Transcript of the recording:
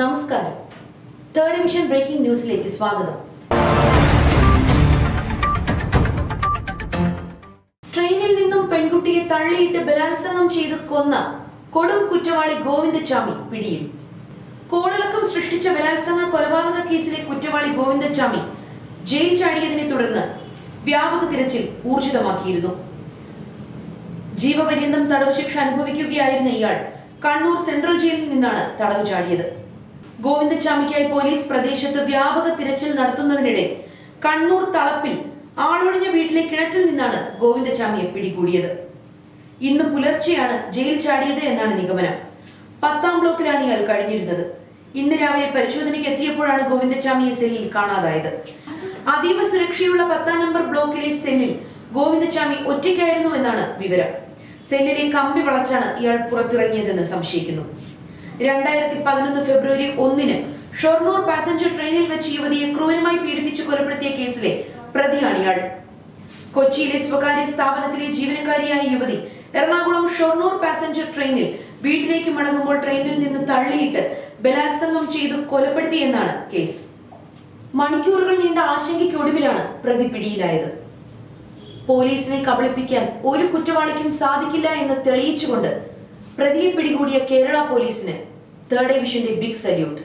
നമസ്കാരം. Third division breaking ന്യൂസിലേക്ക് സ്വാഗതം. ട്രെയിനിൽ നിന്നും പെൺകുട്ടിയെ തള്ളിയിട്ട് ബലാത്സംഗം ചെയ്ത് കൊന്ന കൊടും കുറ്റവാളി ഗോവിന്ദച്ചാമി പിടിയിൽ. കോളിളക്കം സൃഷ്ടിച്ച ബലാത്സംഗ കൊലപാതക കേസിലെ കുറ്റവാളി ഗോവിന്ദച്ചാമി ജയിൽ ചാടിയതിനെ തുടർന്ന് വ്യാപക തിരച്ചിൽ ഊർജിതമാക്കിയിരുന്നു. ജീവപര്യന്തം തടവ് ശിക്ഷ അനുഭവിക്കുകയായിരുന്ന ഇയാൾ കണ്ണൂർ സെൻട്രൽ ജയിലിൽ നിന്നാണ് തടവ് ചാടിയത്. ഗോവിന്ദച്ചാമിക്കായി പോലീസ് പ്രദേശത്ത് വ്യാപക തിരച്ചിൽ നടത്തുന്നതിനിടെ കണ്ണൂർ തളപ്പിൽ ആളൊഴിഞ്ഞ വീട്ടിലെ കിണറ്റിൽ നിന്നാണ് ഗോവിന്ദച്ചാമിയെ പിടികൂടിയത്. ഇന്ന് പുലർച്ചെയാണ് ജയിൽ ചാടിയത് എന്നാണ് നിഗമനം. പത്താം ബ്ലോക്കിലാണ് ഇയാൾ കഴിഞ്ഞിരുന്നത്. ഇന്ന് രാവിലെ പരിശോധനയ്ക്ക് എത്തിയപ്പോഴാണ് ഗോവിന്ദച്ചാമിയെ സെല്ലിൽ കാണാതായത്. അതീവ സുരക്ഷയുള്ള പത്താം നമ്പർ ബ്ലോക്കിലെ സെല്ലിൽ ഗോവിന്ദച്ചാമി ഒറ്റയ്ക്കായിരുന്നു എന്നാണ് വിവരം. സെല്ലിലെ കമ്പി വളച്ചാണ് ഇയാൾ പുറത്തിറങ്ങിയതെന്ന് സംശയിക്കുന്നു. രണ്ടായിരത്തി പതിനൊന്ന് ഫെബ്രുവരി ഒന്നിന് ഷൊർണൂർ പാസഞ്ചർ ട്രെയിനിൽ വെച്ച് യുവതിയെ ക്രൂരമായി പീഡിപ്പിച്ച് കൊലപ്പെടുത്തിയ കേസിലെ പ്രതിയാണ് ഇയാൾ കൊച്ചിയിലെ സ്വകാര്യ സ്ഥാപനത്തിലെ ജീവനക്കാരിയായ യുവതി എറണാകുളം ഷൊർണൂർ പാസഞ്ചർ ട്രെയിനിൽ വീട്ടിലേക്ക് മടങ്ങുമ്പോൾ ട്രെയിനിൽ നിന്ന് തള്ളിയിട്ട് ബലാത്സംഗം ചെയ്തു കൊലപ്പെടുത്തിയെന്നാണ് കേസ്. മണിക്കൂറുകൾ നീണ്ട ആശങ്കയ്ക്കൊടുവിലാണ് പ്രതി പിടിയിലായത്. പോലീസിനെ കബളിപ്പിക്കാൻ ഒരു കുറ്റവാളിക്കും സാധിക്കില്ല എന്ന് തെളിയിച്ചുകൊണ്ട് പ്രതിയെ പിടികൂടിയ കേരള പോലീസിന് തേർഡ് ഡിവിഷന്റെ ബിഗ് സല്യൂട്ട്